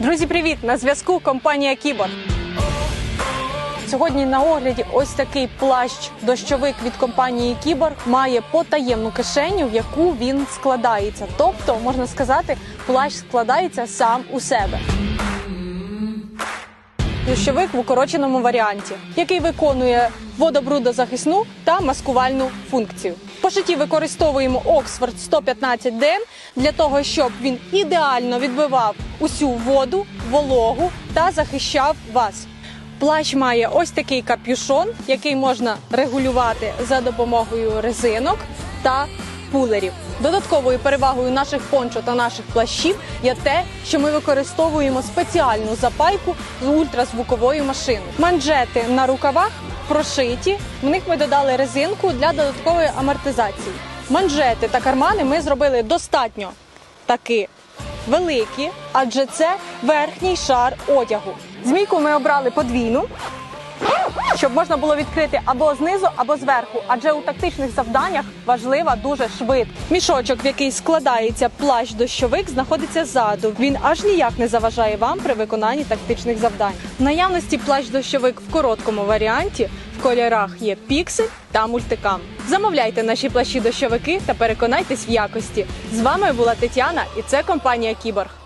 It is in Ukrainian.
Друзі, привіт! На зв'язку компанія Кібор. Сьогодні на огляді ось такий плащ дощовик від компанії Кібор має потаємну кишеню, в яку він складається. Тобто, можна сказати, плащ складається сам у себе. Дощовик в укороченому варіанті, який виконує водобрудозахисну та маскувальну функцію. По шитті використовуємо Oxford 115 dn для того, щоб він ідеально відбивав усю воду, вологу та захищав вас. Плащ має ось такий капюшон, який можна регулювати за допомогою резинок та пулерів. Додатковою перевагою наших пончо та наших плащів є те, що ми використовуємо спеціальну запайку з ультразвуковою машиною. Манжети на рукавах прошиті. В них ми додали резинку для додаткової амортизації. Манжети та кармани ми зробили достатньо таки великі, адже це верхній шар одягу. Змійку ми обрали подвійну, щоб можна було відкрити або знизу, або зверху, адже у тактичних завданнях важлива дуже швидкість. Мішочок, в який складається плащ дощовик, знаходиться ззаду. Він аж ніяк не заважає вам при виконанні тактичних завдань. В наявності плащ дощовик в короткому варіанті в кольорах є піксель та мультикам. Замовляйте наші плащі дощовики та переконайтесь в якості. З вами була Тетяна, і це компанія Кіборг.